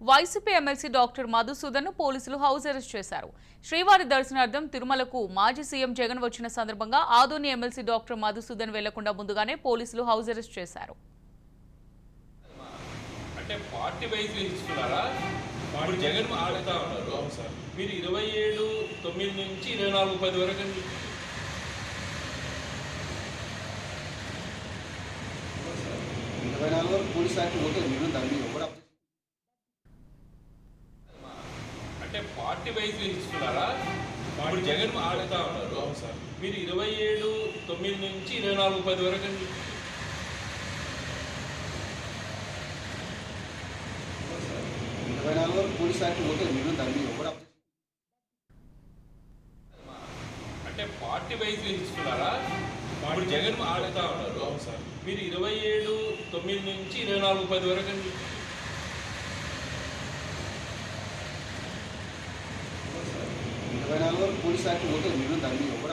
YCP MLC doctor Madhusudan పోలీసులు house arrest చేశారు. శ్రీవారి దర్శనార్థం తిరుమలకు మాజీ సీఎం జగన్ వచ్చిన సందర్భంగా ఆదోని ఎమ్మెల్సీ డాక్టర్ మధుసూదన్ వెళ్ళకుండా ముందుగానే పోలీసులు హౌస్ అరెస్ట్ చేశారు. అంటే పార్టీ వైజ్ ఇస్తున్నారా ఇప్పుడు జగన్ ఆడుతా ఉన్నారు. మీరు ఇరవై ఏడు తొమ్మిది నుంచి ఇరవై నాలుగు పది వరకు అని ఇరవై నాలుగు వరకు పోలీస్ యాక్ట్ పోతే మీరు దాన్ని ఎవరు అంటే పార్టీ వైజ్ ఇస్తున్నారా? ఇప్పుడు జగన్ ఆడుతా ఉన్నారు. మీరు ఇరవై ఏడు తొమ్మిది నుంచి ఇరవై నాలుగు పది వరకు ఇరవై నాలుగు వరకు పోలీస్ యాక్ట్ పోతే మీరు దాన్ని ఎవరు అంటే పార్టీ వైజ్ ఇస్తున్నారా? ఇప్పుడు జగన్ ఆడుతా ఉన్నారు. మీరు ఇరవై ఏడు తొమ్మిది నుంచి ఇరవై నాలుగు పది వరకు అని ఇరవై నాలుగు వరకు పోలీస్ యాక్ట్ పోతే మీరు దాన్ని ఎవరు